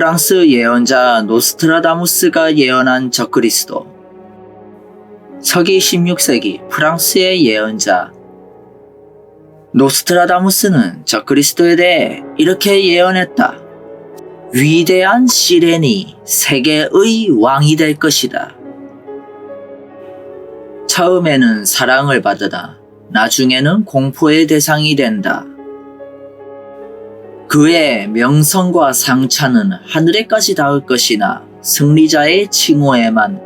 프랑스 예언자 노스트라다무스가 예언한 적그리스도. 서기 16세기 프랑스의 예언자 노스트라다무스는 적그리스도에 대해 이렇게 예언했다. 위대한 시렌이 세계의 왕이 될 것이다. 처음에는 사랑을 받으다 나중에는 공포의 대상이 된다. 그의 명성과 상차는 하늘에까지 닿을 것이나 승리자의 칭호에만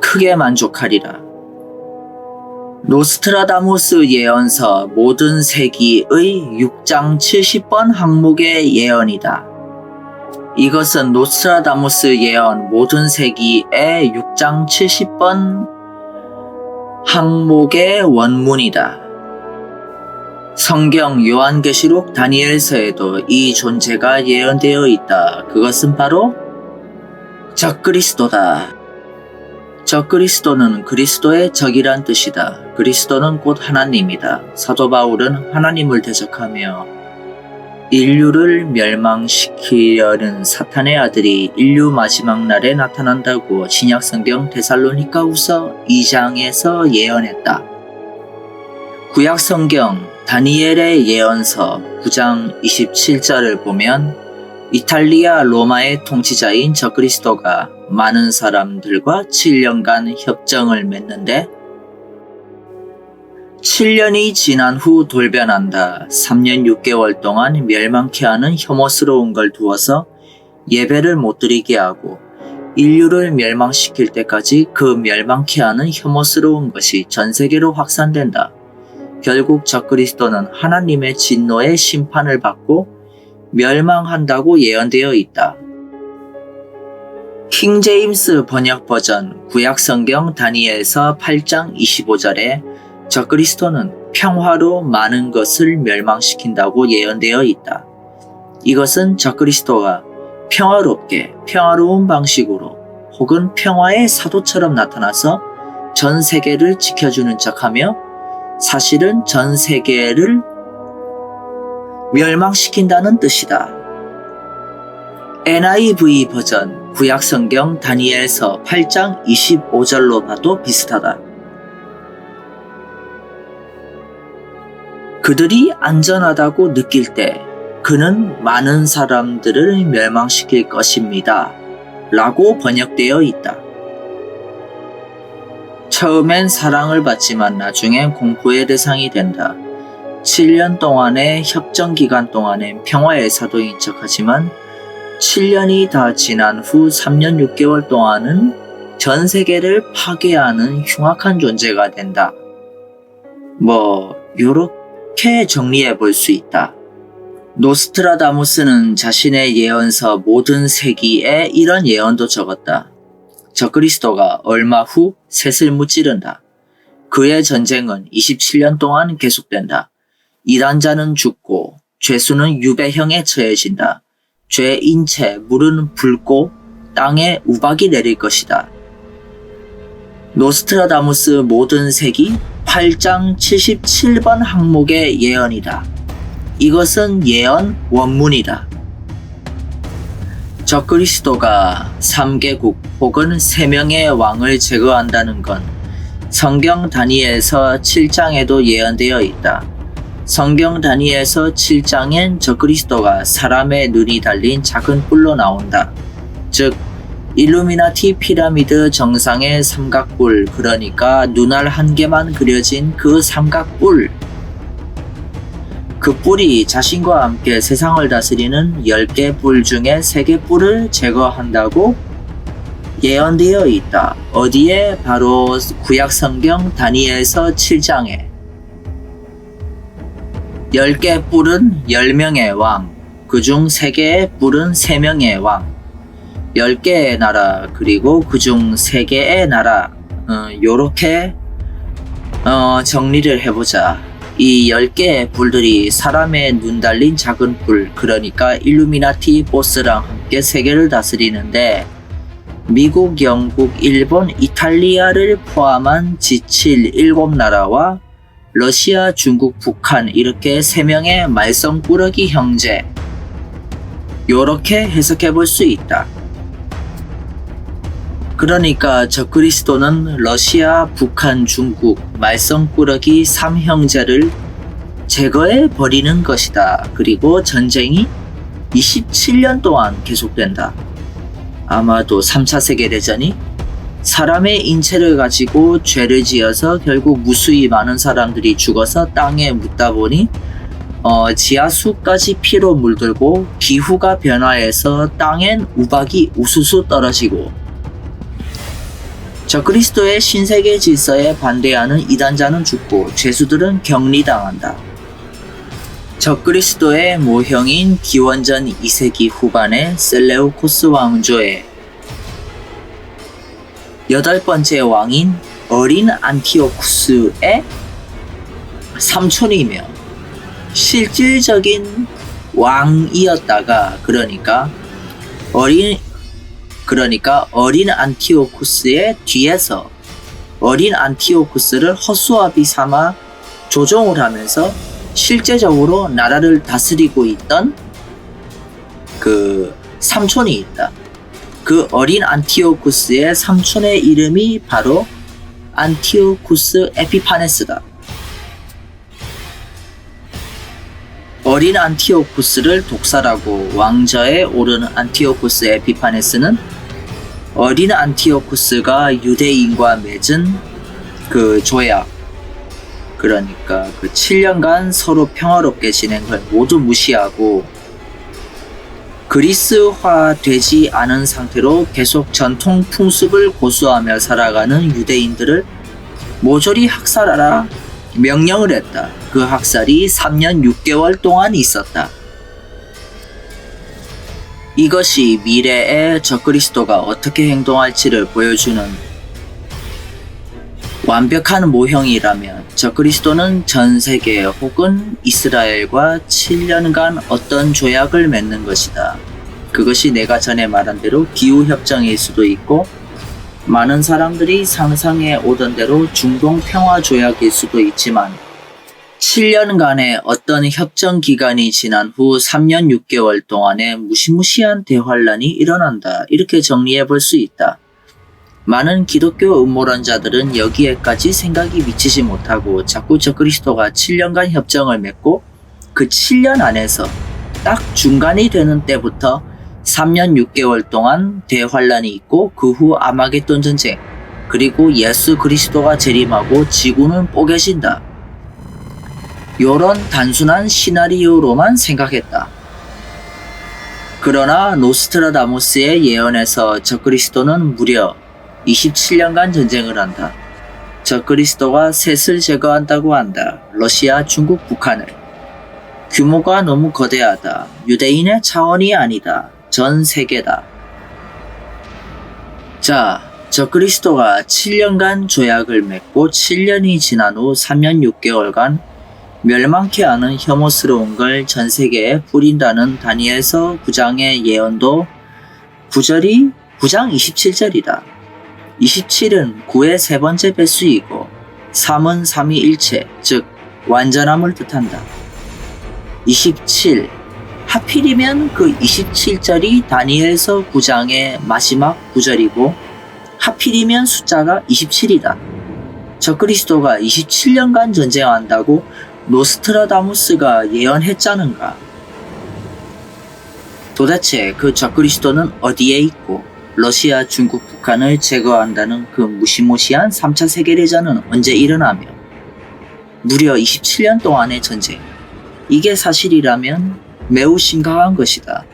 크게 만족하리라. 노스트라다무스 예언서 모든 세기의 6장 70번 항목의 예언이다. 이것은 노스트라다무스 예언 모든 세기의 6장 70번 항목의 원문이다. 성경 요한계시록 다니엘서에도 이 존재가 예언되어 있다. 그것은 바로 적그리스도다. 적그리스도는 그리스도의 적이란 뜻이다. 그리스도는 곧 하나님이다. 사도 바울은 하나님을 대적하며 인류를 멸망시키려는 사탄의 아들이 인류 마지막 날에 나타난다고 신약성경 데살로니가후서 2장에서 예언했다. 구약성경 다니엘의 예언서 9장 27절을 보면 이탈리아 로마의 통치자인 저그리스도가 많은 사람들과 7년간 협정을 맺는데 7년이 지난 후 돌변한다. 3년 6개월 동안 멸망케 하는 혐오스러운 걸 두어서 예배를 못 드리게 하고 인류를 멸망시킬 때까지 그 멸망케 하는 혐오스러운 것이 전 세계로 확산된다. 결국 적그리스도는 하나님의 진노의 심판을 받고 멸망한다고 예언되어 있다. 킹 제임스 번역 버전 구약 성경 다니엘서 8장 25절에 적그리스도는 평화로 많은 것을 멸망시킨다고 예언되어 있다. 이것은 적그리스도가 평화롭게 평화로운 방식으로 혹은 평화의 사도처럼 나타나서 전 세계를 지켜주는 척하며 사실은 전 세계를 멸망시킨다는 뜻이다. NIV 버전 구약 성경 다니엘서 8장 25절로 봐도 비슷하다. 그들이 안전하다고 느낄 때 그는 많은 사람들을 멸망시킬 것입니다. 라고 번역되어 있다. 처음엔 사랑을 받지만 나중엔 공포의 대상이 된다. 7년 동안의 협정 기간 동안엔 평화의 사도인 척 하지만 7년이 다 지난 후 3년 6개월 동안은 전 세계를 파괴하는 흉악한 존재가 된다. 뭐, 요렇게 정리해 볼 수 있다. 노스트라다무스는 자신의 예언서 모든 세기에 이런 예언도 적었다. 적그리스도가 얼마 후 셋을 무찌른다. 그의 전쟁은 27년 동안 계속된다. 이단자는 죽고 죄수는 유배형에 처해진다. 죄인 채 물은 붉고 땅에 우박이 내릴 것이다. 노스트라다무스 모든 색이 8장 77번 항목의 예언이다. 이것은 예언 원문이다. 적그리스도가 3개국 혹은 3명의 왕을 제거한다는 건 성경 단위에서 7장에도 예언되어 있다. 성경 단위에서 7장엔 적그리스도가 사람의 눈이 달린 작은 뿔로 나온다. 즉, 일루미나티 피라미드 정상의 삼각뿔, 그러니까 눈알 한 개만 그려진 그 삼각뿔. 그 뿔이 자신과 함께 세상을 다스리는 10개 뿔 중에 3개 뿔을 제거한다고 예언되어 있다. 어디에? 바로 구약 성경 다니엘서 7장에 10개 뿔은 10명의 왕, 그중 3개의 뿔은 3명의 왕, 10개의 나라, 그리고 그중 3개의 나라, 어, 요렇게 어, 정리를 해보자. 이 10개의 불들이 사람의 눈 달린 작은 불, 그러니까 일루미나티 보스랑 함께 세계를 다스리는데 미국, 영국, 일본, 이탈리아를 포함한 지칠 7나라와 러시아, 중국, 북한 이렇게 3명의 말썽꾸러기 형제 요렇게 해석해 볼 수 있다. 그러니까 적그리스도는 러시아, 북한, 중국, 말썽꾸러기 삼형제를 제거해 버리는 것이다. 그리고 전쟁이 27년 동안 계속된다. 아마도 3차 세계대전이 사람의 인체를 가지고 죄를 지어서 결국 무수히 많은 사람들이 죽어서 땅에 묻다 보니 어, 지하수까지 피로 물들고 기후가 변화해서 땅엔 우박이 우수수 떨어지고 적그리스도의 신세계 질서에 반대하는 이단자는 죽고 죄수들은 격리당한다. 적그리스도의 모형인 기원전 2세기 후반의 셀레우코스 왕조의 여덟 번째 왕인 어린 안티오쿠스의 삼촌이며 실질적인 왕이었다가 그러니까 어린 그러니까 어린 안티오쿠스의 뒤에서 어린 안티오쿠스를 허수아비 삼아 조종을 하면서 실제적으로 나라를 다스리고 있던 그 삼촌이 있다. 그 어린 안티오쿠스의 삼촌의 이름이 바로 안티오쿠스 에피파네스다. 어린 안티오쿠스를 독살하고 왕좌에 오르는 안티오쿠스 에피파네스는 어린 안티오쿠스가 유대인과 맺은 그 조약 그러니까 그 7년간 서로 평화롭게 지낸 걸 모두 무시하고 그리스화 되지 않은 상태로 계속 전통 풍습을 고수하며 살아가는 유대인들을 모조리 학살하라 명령을 했다. 그 학살이 3년 6개월 동안 있었다. 이것이 미래의 적그리스도가 어떻게 행동할지를 보여주는 완벽한 모형이라면 적그리스도는 전 세계 혹은 이스라엘과 7년간 어떤 조약을 맺는 것이다. 그것이 내가 전에 말한 대로 기후협정일 수도 있고 많은 사람들이 상상해 오던 대로 중동 평화 조약일 수도 있지만 7년간의 어떤 협정 기간이 지난 후 3년 6개월 동안의 무시무시한 대환란이 일어난다. 이렇게 정리해 볼 수 있다. 많은 기독교 음모론자들은 여기에까지 생각이 미치지 못하고 자꾸 저 그리스도가 7년간 협정을 맺고 그 7년 안에서 딱 중간이 되는 때부터 3년 6개월 동안 대환란이 있고 그 후 아마겟돈 전쟁 그리고 예수 그리스도가 재림하고 지구는 뽀개진다. 요런 단순한 시나리오로만 생각했다. 그러나 노스트라다무스의 예언에서 적그리스도는 무려 27년간 전쟁을 한다. 적그리스도가 셋을 제거한다고 한다. 러시아, 중국, 북한을. 규모가 너무 거대하다. 유대인의 차원이 아니다. 전 세계다. 자, 적그리스도가 7년간 조약을 맺고 7년이 지난 후 3년 6개월간 멸망케 하는 혐오스러운 걸 전 세계에 뿌린다는 다니엘서 9장의 예언도 9절이 9장 27절이다. 27은 9의 세 번째 배수이고 3은 3위 일체, 즉 완전함을 뜻한다. 27 하필이면 그 27절이 다니엘서 9장의 마지막 9절이고 하필이면 숫자가 27이다. 적그리스도가 27년간 전쟁한다고 노스트라다무스가 예언했자는가? 도대체 그 적그리스도는 어디에 있고 러시아, 중국, 북한을 제거한다는 그 무시무시한 3차 세계대전은 언제 일어나며 무려 27년 동안의 전쟁. 이게 사실이라면 매우 심각한 것이다.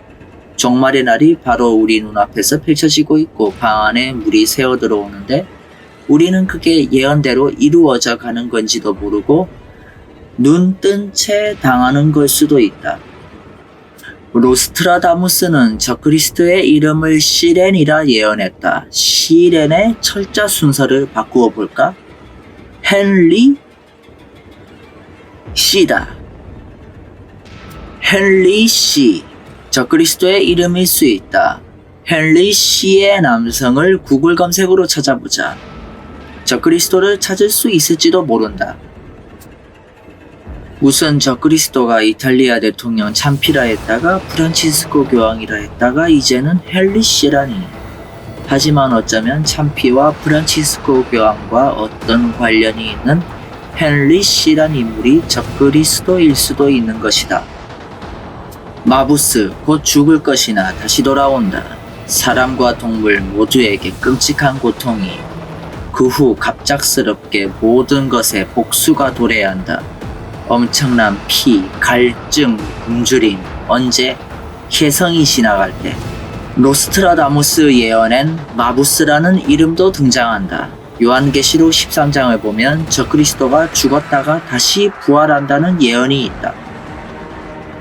종말의 날이 바로 우리 눈앞에서 펼쳐지고 있고 방 안에 물이 새어 들어오는데 우리는 그게 예언대로 이루어져 가는 건지도 모르고 눈 뜬 채 당하는 걸 수도 있다. 로스트라다무스는 적그리스도의 이름을 시렌이라 예언했다. 시렌의 철자 순서를 바꾸어 볼까? 헨리 시다. 헨리 시. 적그리스도의 이름일 수 있다. 헨리 시의 남성을 구글 검색으로 찾아보자. 적그리스도를 찾을 수 있을지도 모른다. 무슨 저 그리스도가 이탈리아 대통령 참피라 했다가 프란치스코 교황이라 했다가 이제는 헨리 씨라니. 하지만 어쩌면 참피와 프란치스코 교황과 어떤 관련이 있는 헨리 씨란 인물이 저 그리스도일 수도 있는 것이다. 마부스 곧 죽을 것이나 다시 돌아온다. 사람과 동물 모두에게 끔찍한 고통이 그 후 갑작스럽게 모든 것에 복수가 도래한다. 엄청난 피, 갈증, 굶주림, 언제 혜성이 지나갈 때 노스트라다무스 예언엔 마부스라는 이름도 등장한다. 요한계시록 13장을 보면 저 그리스도가 죽었다가 다시 부활한다는 예언이 있다.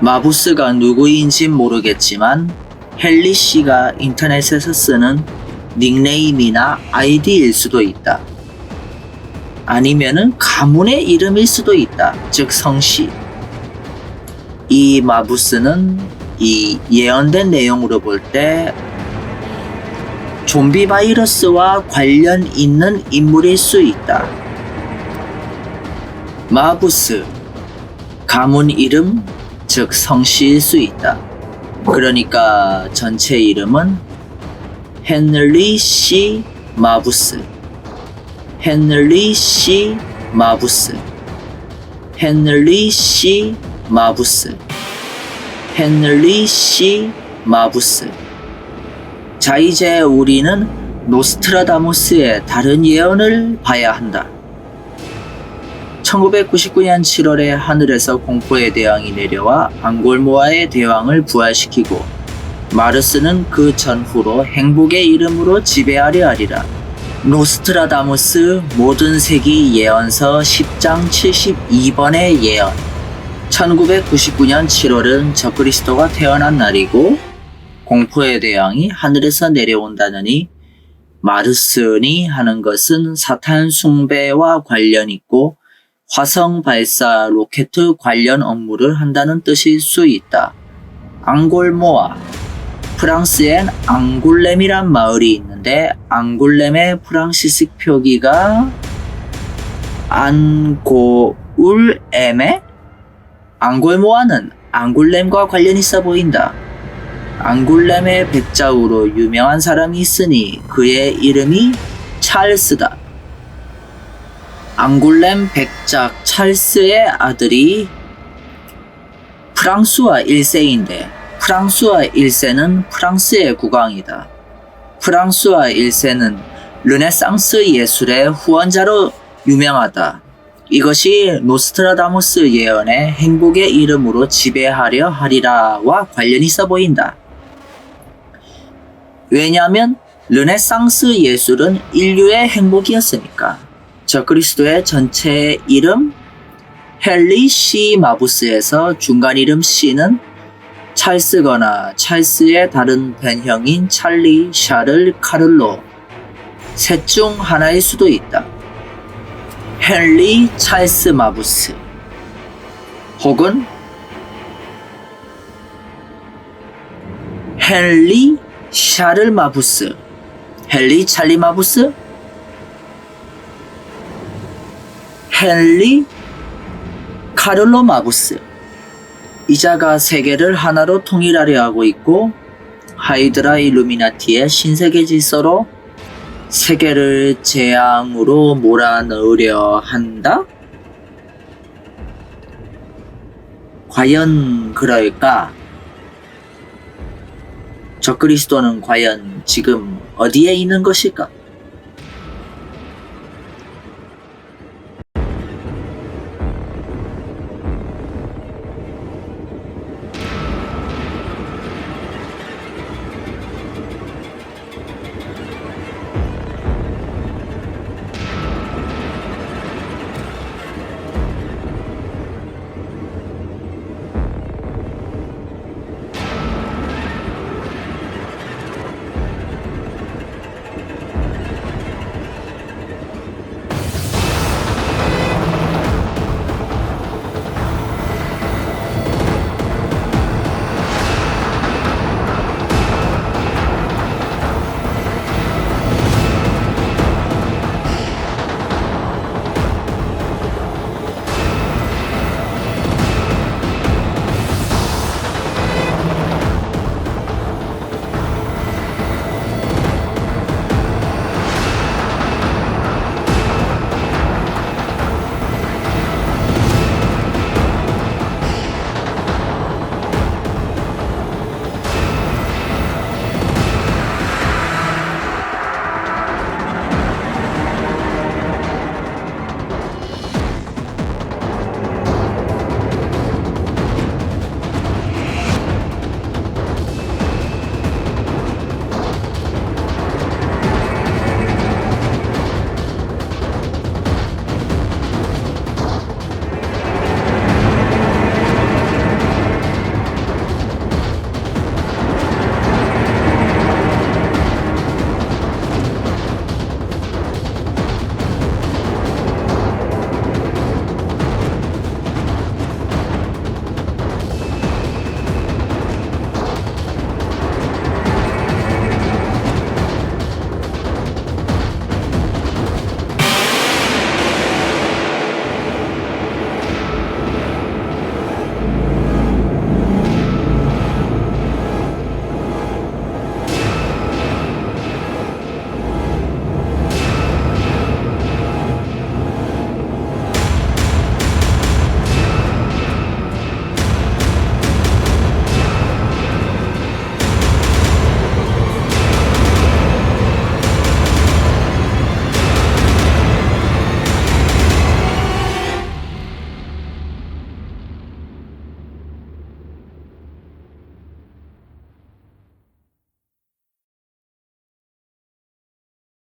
마부스가 누구인진 모르겠지만 헨리 씨가 인터넷에서 쓰는 닉네임이나 아이디일 수도 있다. 아니면은 가문의 이름일 수도 있다. 즉 성씨. 이 마부스는 이 예언된 내용으로 볼 때 좀비 바이러스와 관련 있는 인물일 수 있다. 마부스 가문 이름 즉 성씨일 수 있다. 그러니까 전체 이름은 헨리 씨 마부스 헨리 씨 마부스 헨리 씨 마부스 헨리 씨 마부스 자 이제 우리는 노스트라다무스의 다른 예언을 봐야 한다. 1999년 7월에 하늘에서 공포의 대왕이 내려와 앙골모아의 대왕을 부활시키고 마르스는 그 전후로 행복의 이름으로 지배하려 하리라. 노스트라다무스 모든 세기 예언서 10장 72번의 예언 1999년 7월은 저그리스도가 태어난 날이고 공포의 대왕이 하늘에서 내려온다느니 마르스니 하는 것은 사탄 숭배와 관련 있고 화성 발사 로켓 관련 업무를 한다는 뜻일 수 있다. 앙골모아 프랑스엔 앙골렘이란 마을이 있는 데 앙골렘의 프랑시식 표기가 안고울엠에 앙골모아는 앙골렘과 관련 있어 보인다. 앙골렘의 백자우로 유명한 사람이 있으니 그의 이름이 찰스다. 앙골렘 백작 찰스의 아들이 프랑스와 1세인데 프랑스와 1세는 프랑스의 국왕이다. 프랑스와 1세는 르네상스 예술의 후원자로 유명하다. 이것이 노스트라다무스 예언의 행복의 이름으로 지배하려 하리라와 관련이 있어 보인다. 왜냐하면 르네상스 예술은 인류의 행복이었으니까. 저 그리스도의 전체 이름 헨리 시 마부스에서 중간 이름 C는 찰스거나 찰스의 다른 변형인 찰리, 샤를, 카를로. 셋 중 하나일 수도 있다. 헨리 찰스 마부스. 혹은 헨리 샤를 마부스. 헨리 찰리 마부스? 헨리 카를로 마부스 이자가 세계를 하나로 통일하려 하고 있고 하이드라 일루미나티의 신세계 질서로 세계를 재앙으로 몰아넣으려 한다? 과연 그럴까? 저 그리스도는 과연 지금 어디에 있는 것일까?